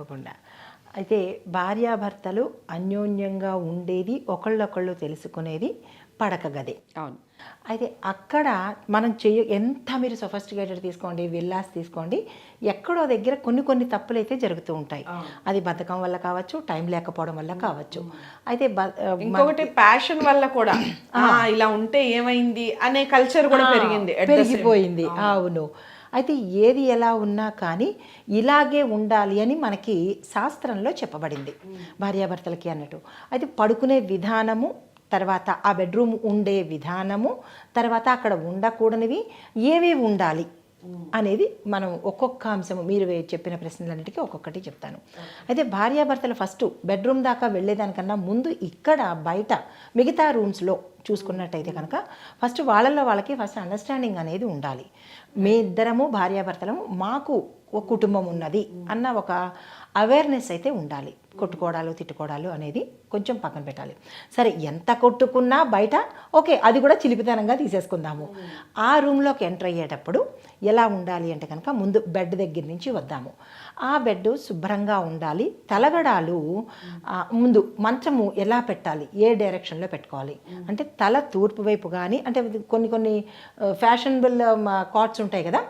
తప్పకుండా అయితే భార్యాభర్తలు అన్యోన్యంగా ఉండేది ఒకళ్ళొకళ్ళు తెలుసుకునేది పడక గది. అవును. అయితే అక్కడ మనం చెయ్య ఎంత మీరు సొఫిస్టికేటెడ్ తీసుకోండి విల్లాస్ తీసుకోండి ఎక్కడో దగ్గర కొన్ని కొన్ని తప్పులు అయితే జరుగుతూ ఉంటాయి. అది బద్ధకం వల్ల కావచ్చు టైం లేకపోవడం వల్ల కావచ్చు. అయితే ఇంకొకటి ప్యాషన్ వల్ల కూడా. ఇలా ఉంటే ఏమైంది అనే కల్చర్ కూడా పెరిగింది పెరిగిపోయింది. అవును. అయితే ఏది ఎలా ఉన్నా కానీ ఇలాగే ఉండాలి అని మనకి శాస్త్రంలో చెప్పబడింది. భార్యాభర్తలకి అన్నట్టు. అయితే పడుకునే విధానము తర్వాత ఆ బెడ్రూమ్ ఉండే విధానము తర్వాత అక్కడ ఉండకూడనివి ఏవి ఉండాలి? అనేది మనం ఒక్కొక్క అంశము మీరు చెప్పిన ప్రశ్నలన్నిటికీ ఒక్కొక్కటి చెప్తాను. అయితే భార్యాభర్తలు ఫస్ట్ బెడ్రూమ్ దాకా వెళ్ళేదానికన్నా ముందు ఇక్కడ బయట మిగతా రూమ్స్లో చూసుకున్నట్టయితే కనుక ఫస్ట్ వాళ్ళల్లో వాళ్ళకి ఫస్ట్ అండర్స్టాండింగ్ అనేది ఉండాలి. మీ ఇద్దరము భార్యాభర్తలము మాకు ఒక కుటుంబం ఉన్నది అన్న ఒక అవేర్నెస్ అయితే ఉండాలి. కొట్టుకోవడాలు తిట్టుకోవడాలు అనేది కొంచెం పక్కన పెట్టాలి. సరే ఎంత కొట్టుకున్నా బయట ఓకే అది కూడా చిలిపితనంగా తీసేసుకుందాము. ఆ రూమ్లోకి ఎంటర్ అయ్యేటప్పుడు ఎలా ఉండాలి అంటే కనుక ముందు బెడ్ దగ్గర నుంచి వద్దాము. ఆ బెడ్ శుభ్రంగా ఉండాలి. తలగడాలు ముందు మంచము ఎలా పెట్టాలి? ఏ డైరెక్షన్లో పెట్టుకోవాలి? అంటే తల తూర్పు వైపు కానీ అంటే కొన్ని కొన్ని ఫ్యాషనబుల్ కాట్స్ ఉంటాయి కదా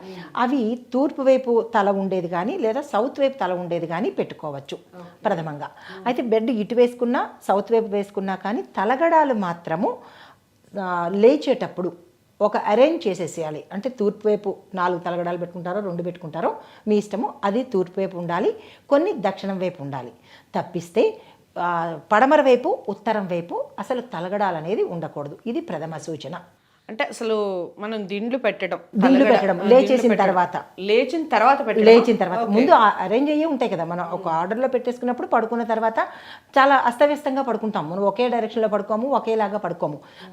అవి తూర్పు వైపు తల ఉండేది కానీ లేదా సౌత్ వైపు తల ఉండేది కానీ పెట్టుకోవచ్చు. ప్రథమంగా అయితే బెడ్ ఇటు వేసుకున్నా సౌత్ వైపు వేసుకున్నా కానీ తలగడాలు మాత్రము లేచేటప్పుడు ఒక అరేంజ్ చేసేసేయాలి. అంటే తూర్పు వైపు నాలుగు తలగడాలు పెట్టుకుంటారో రెండు పెట్టుకుంటారో మీ ఇష్టము అది తూర్పు వైపు ఉండాలి కొన్ని దక్షిణం వైపు ఉండాలి. తప్పిస్తే పడమర వైపు ఉత్తరం వైపు అసలు తలగడాలనేది ఉండకూడదు. ఇది ప్రథమ సూచన. అంటే అసలు మనం దిండ్లు పెట్టడం దిండ్లు పెట్టడం, లేచేసిన. తర్వాత. లేచిన తర్వాత పెట్టడం. లేచిన తర్వాత. ముందు అరేంజ్ అయ్యే ఉంటాయి కదా మనం ఒక ఆర్డర్లో పెట్టేసుకున్నప్పుడు పడుకున్న తర్వాత చాలా అస్తవ్యస్తంగా పడుకుంటాం. మనం ఒకే డైరెక్షన్లో పడుకోము ఒకేలాగా పడుకోము.